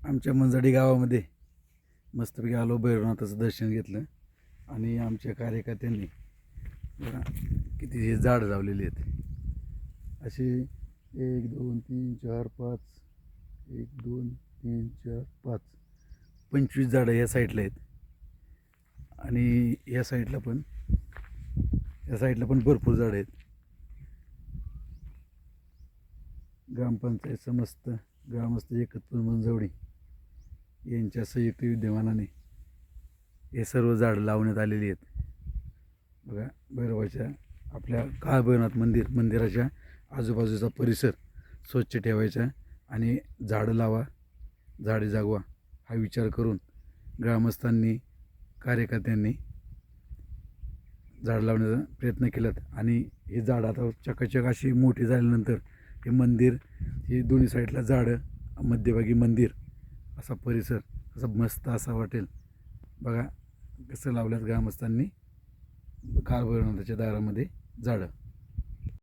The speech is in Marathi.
आमच्या मंजडी गावामध्ये मस्तपैकी आलो भैरवनाथाचं दर्शन घेतलं आणि आमच्या कार्यकर्त्यांनी बघा किती हे झाडं लावलेली आहेत. असे एक दोन तीन चार पाच एक दोन तीन चार पाच पंचवीस झाडं या साईडला आहेत. आणि या साईडला पण या साईडला पण भरपूर झाडं आहेत. ग्रामपंचायत समस्त ग्रामस्थ एकत्र मंजवडी यांच्या संयुक्त विद्यमानाने हे सर्व झाडं लावण्यात आलेली आहेत. बघा भैरवाच्या आपल्या काळभैरवनाथ मंदिर मंदिराच्या आजूबाजूचा परिसर स्वच्छ ठेवायचा आणि झाडं लावा झाडे जागवा हा विचार करून ग्रामस्थांनी कार्यकर्त्यांनी झाड लावण्याचा प्रयत्न केलात. आणि हे झाड आता चकाचक अशी मोठी झाल्यानंतर हे मंदिर हे दोन्ही साईडला झाडं मध्यभागी मंदिर असा परिसर असा मस्त असा वाटेल. बघा कसं लावल्यात ग्रामस्थांनी. कारभैरवनाथाच्या दारामध्ये झाडं.